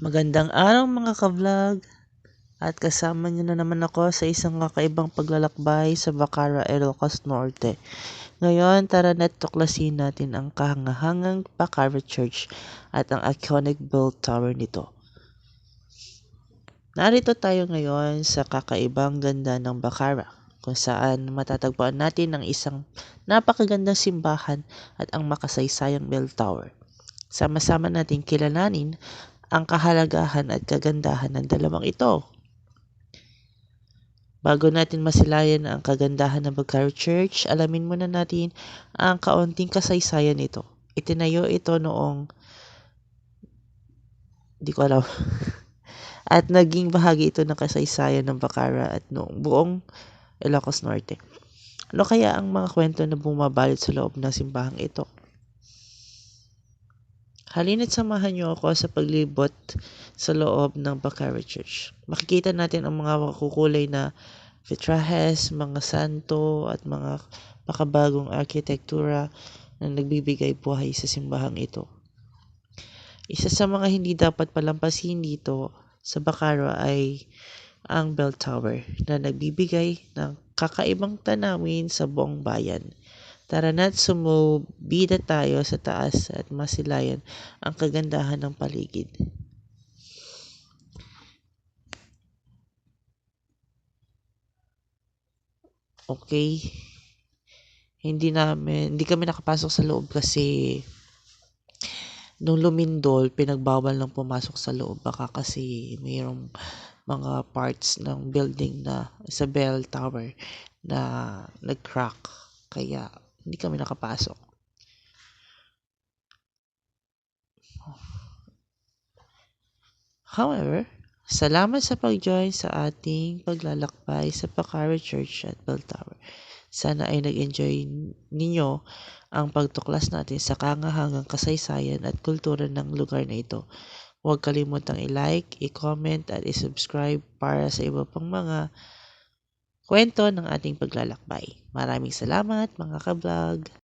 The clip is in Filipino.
Magandang araw mga ka-vlog at kasama niyo na naman ako sa isang kakaibang paglalakbay sa Bacara, Ilocos Norte. Ngayon, tara na tuklasin natin ang kahangahangang Bacara Church at ang iconic bell tower nito. Narito tayo ngayon sa kakaibang ganda ng Bacara kung saan matatagpuan natin ang isang napakagandang simbahan at ang makasaysayang bell tower. Sama-sama natin kilalanin ang kahalagahan at kagandahan ng dalawang ito. Bago natin masilayan ang kagandahan ng Bagcaro Church, alamin muna natin ang kaunting kasaysayan nito. Itinayo ito noong di ko alam. at naging bahagi ito ng kasaysayan ng Bacara at noong buong Ilocos Norte. Ano kaya ang mga kwento na bumabalot sa loob ng simbahang ito? Halina't samahan niyo ako sa paglibot sa loob ng Bacara Church. Makikita natin ang mga makukulay na vitrajes, mga santo at mga makabagong arkitektura na nagbibigay buhay sa simbahang ito. Isa sa mga hindi dapat palampasin dito sa Bacara ay ang Bell Tower na nagbibigay ng kakaibang tanawin sa buong bayan. Tara na't sumubida tayo sa taas at masilayan ang kagandahan ng paligid. Okay. Hindi namin, hindi kami nakapasok sa loob kasi nung lumindol, pinagbawal lang pumasok sa loob. Baka kasi mayroong mga parts ng building na sa bell tower na nag-crack. Kaya hindi kami nakapasok. However, salamat sa pag-join sa ating paglalakbay sa Bacara Church at Bell Tower. Sana ay nag-enjoy ninyo ang pagtuklas natin sa kangahangang kasaysayan at kultura ng lugar na ito. Huwag kalimutang i-like, i-comment at i-subscribe para sa iba pang mga kwento ng ating paglalakbay. Maraming salamat mga ka-vlog!